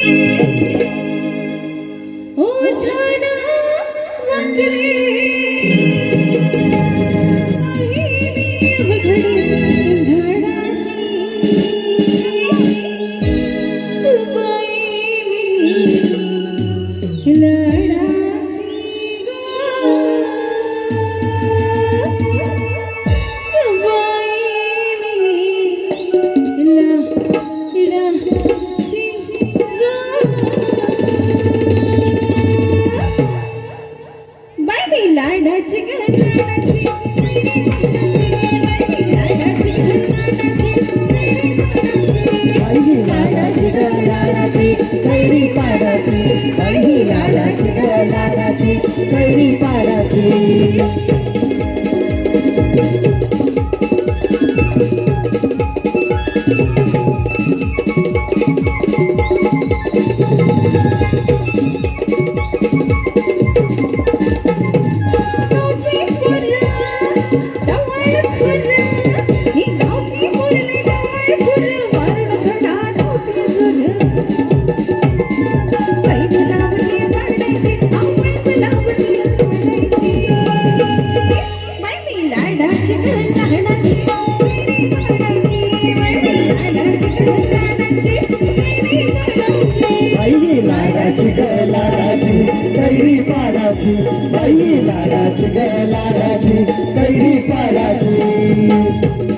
Oh, China, one. बाई लाडाची ग लाडाची कैरी पाडाची. बाई लाडाची ग लाडाची कैरी पाडाची.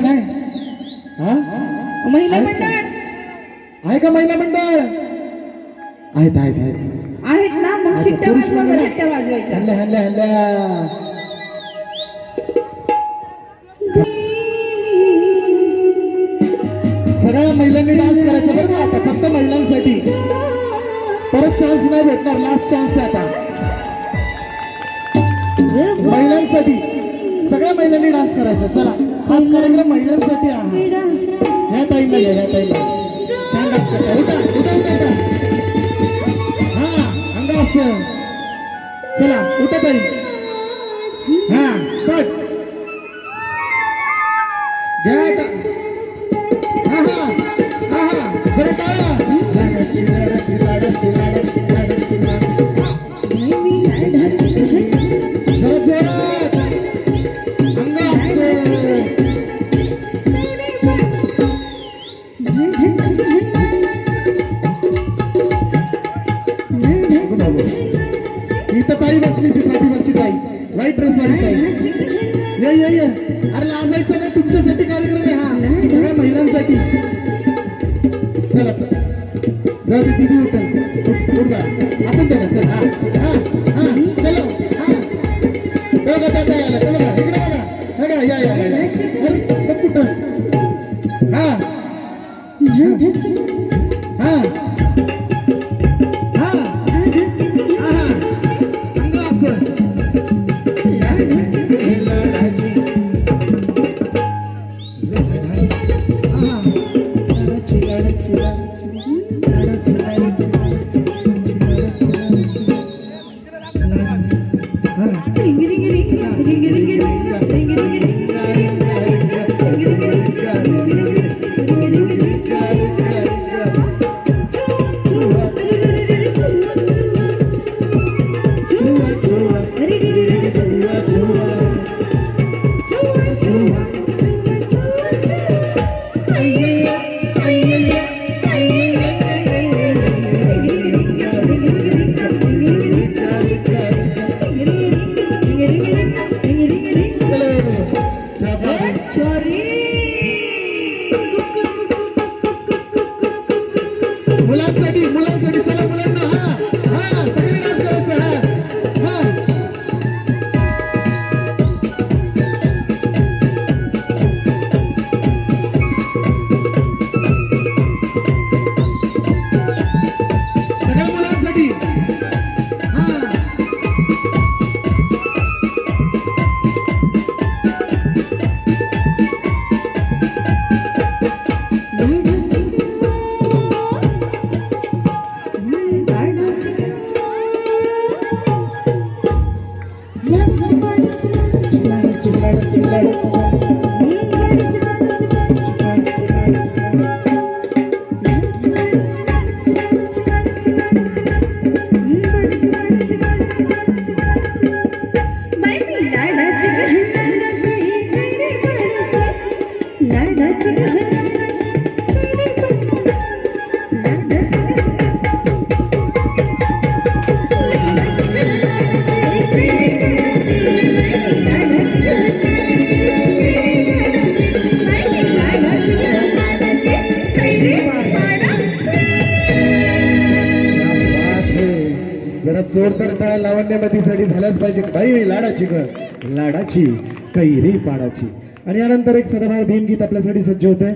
का नाही? हा? महिला मंडळ. आहे का महिला मंडळ? आहेत आहेत आहेत. आहेत ना मग शिट्ट्या पुरुष वाजवा मंडळ? शिट्ट्या वाजवायच्या. हल्ल्या हल्ल्या हल्ल्या. सगळ्या महिलांनी डान्स करायचा बरं का आता फक्त महिलांसाठी. परत चान्स नाही भेटणार लास्ट चान्स आहे आता. महिलांसाठी. सगळ्या महिलांनी डान्स करायचा. चला हाच कार्यक्रम महिलांसाठी आहे. ह्या ताईला घ्या ह्या ताईला छान डान्स करता. उठा उठा उठा उठा. हा अंगा असं. चला उठा ताई. हा कट घ्या ताई बसली ती प्रतिभाची ताई. व्हाईट ड्रेस वाली ताई. ये ये ये. अरे लाजायचं नाही तुमच्यासाठी कार्यक्रम आहे हा. सगळ्या महिलांसाठी. चला जाऊ दे दिदी उठ. आपण त्याला चल हा. लाडाची Thank. जोरदार टाळा लावण्यामध्ये झाल्याच पाहिजे. बाई लाडाची ग. लाडाची कैरी पाडाची. आणि यानंतर एक सदाबहार भीमगीत आपल्यासाठी सज्ज होत आहे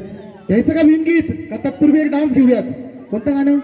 यायचं का भीमगीत का तत्पूर्वी एक डान्स घेऊयात. कोणतं गाणं?